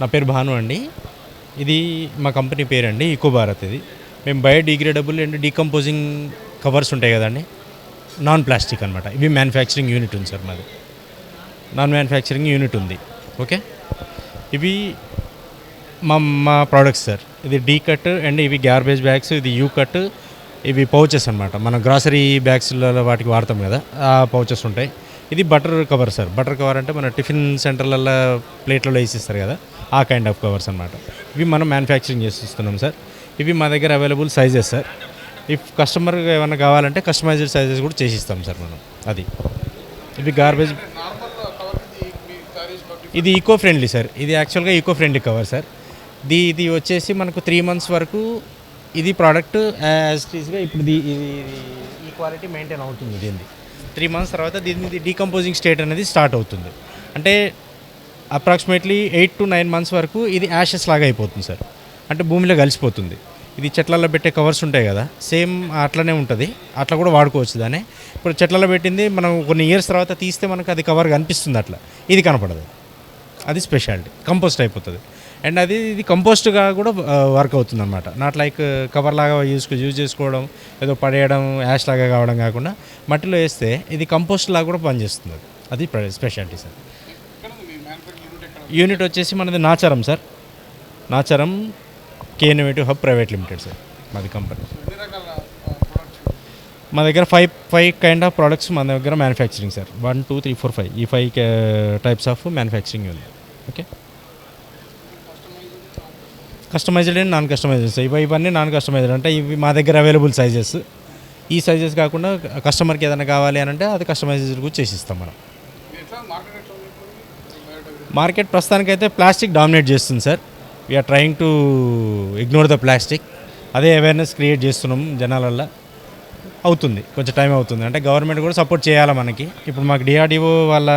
నా పేరు భాను అండి. ఇది మా కంపెనీ పేరు అండి ఈకో భారత్ ఇది. మేము బయోడిగ్రేడబుల్ అండ్ డీకంపోజింగ్ కవర్స్ ఉంటాయి కదండి నాన్ ప్లాస్టిక్ అనమాట ఇవి మ్యానుఫ్యాక్చరింగ్ యూనిట్ ఉంది సార్ మాది. నాన్ మ్యానుఫ్యాక్చరింగ్ యూనిట్ ఉంది ఓకే? ఇవి మా మా ప్రోడక్ట్స్ సార్. ఇది డీ కట్ అండ్ ఇవి గార్బేజ్ బ్యాగ్స్ ఇది యూ కట్ ఇవి పౌచెస్ అనమాట మన గ్రాసరీ బ్యాగ్స్లలో వాటికి వాడతాం కదా ఆ పౌచెస్ ఉంటాయి. ఇది butter cover sir. Butter cover అంటే మన టిఫిన్ సెంటర్లలో ప్లేట్లలో వేసిస్తారు కదా ఆ కైండ్ ఆఫ్ కవర్స్ అనమాట ఇవి మనం మ్యానుఫ్యాక్చరింగ్ చేసిస్తున్నాం సార్. ఇవి మా దగ్గర available sizes sir. If customer ఏమైనా కావాలంటే కస్టమైజ్డ్ సైజెస్ కూడా చేసిస్తాం సార్ మనం. అది. ఇవి గార్బేజ్ ఇది ఈకో ఫ్రెండ్లీ సార్. ఇది యాక్చువల్గా ఈకో ఫ్రెండ్లీ కవర్ సార్. ఇది ఇది వచ్చేసి మనకు త్రీ మంత్స్ వరకు ఇది ప్రోడక్ట్ యాజ్ ఈస్గా ఇప్పుడు ఇది ఈ క్వాలిటీ మెయింటైన్ అవుతుంది దీన్ని త్రీ మంత్స్ తర్వాత దీని డీకంపోజింగ్ స్టేట్ అనేది స్టార్ట్ అవుతుంది. అంటే approximately eight to nine months వరకు ఇది యాషెస్ లాగా అయిపోతుంది సార్. అంటే భూమిలో కలిసిపోతుంది. ఇది చెట్లలో పెట్టే కవర్స్ ఉంటాయి కదా సేమ్ అట్లనే ఉంటుంది. అట్లా కూడా వాడుకోవచ్చు దాన్ని. ఇప్పుడు చెట్లలో పెట్టింది మనం కొన్ని ఇయర్స్ తర్వాత తీస్తే మనకు అది కవర్ కనిపిస్తుంది అట్లా. ఇది కనపడదు. అది స్పెషాలిటీ కంపోస్ట్ అయిపోతుంది. అండ్ అది ఇది కంపోస్ట్గా కూడా వర్క్ అవుతుంది అనమాట నాట్ లైక్ కవర్ లాగా యూజ్ యూజ్ చేసుకోవడం ఏదో పడేయడం యాష్ లాగా కావడం కాకుండా మట్టిలో వేస్తే ఇది కంపోస్ట్ లాగా కూడా పనిచేస్తుంది అది. అది స్పెషాలిటీ సార్. యూనిట్ వచ్చేసి మనది Nacharam sir. Nacharam కేనోవేటివ్ hub private limited sir మాది కంపెనీ. మా దగ్గర five five kind of products మన దగ్గర manufacturing sir. One two three four five. ఈ ఫైవ్ టైప్స్ ఆఫ్ మ్యానుఫ్యాక్చరింగ్ ఉంది. Okay? Customized and non customizes ఇవి ఇవన్నీ నాన్ కస్టమైజ్డ్ అంటే ఇవి మా దగ్గర అవైలబుల్ సైజెస్ ఈ సైజెస్ కాకుండా కస్టమర్కి ఏదైనా కావాలి అని అంటే అది కస్టమైజ్డ్ కూడా చేసిస్తాం మనం. మార్కెట్ ప్రస్తుతానికైతే ప్లాస్టిక్ డామినేట్ చేస్తుంది sir. We're trying to ignore the plastic అదే అవేర్నెస్ క్రియేట్ చేస్తున్నాం జనాలల్లో. అవుతుంది. కొంచెం టైం అవుతుంది. అంటే గవర్నమెంట్ కూడా సపోర్ట్ చేయాలి మనకి. ఇప్పుడు మాకు డిఆర్డిఓ వాళ్ళ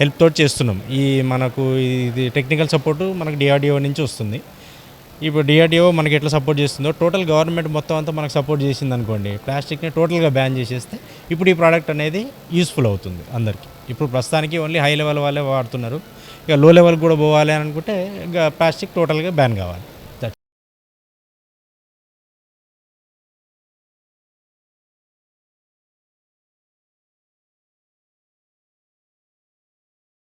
హెల్ప్ తోటి చేస్తున్నాం. ఈ మనకు ఇది టెక్నికల్ సపోర్టు మనకు డిఆర్డిఓ నుంచి వస్తుంది. ఇప్పుడు డిఆర్డిఓ మనకి ఎట్లా సపోర్ట్ చేస్తుందో టోటల్ గవర్నమెంట్ మొత్తం అంతా మనకు సపోర్ట్ చేసింది అనుకోండి ప్లాస్టిక్ని టోటల్గా బ్యాన్ చేసేస్తే ఇప్పుడు ఈ ప్రోడక్ట్ అనేది యూస్ఫుల్ అవుతుంది అందరికీ. ఇప్పుడు ప్రస్తుతానికి ఓన్లీ హై లెవెల్ వాళ్ళే వాడుతున్నారు. ఇక లో లెవెల్ కూడా పోవాలి అని అనుకుంటే ఇక ప్లాస్టిక్ టోటల్గా బ్యాన్ కావాలి.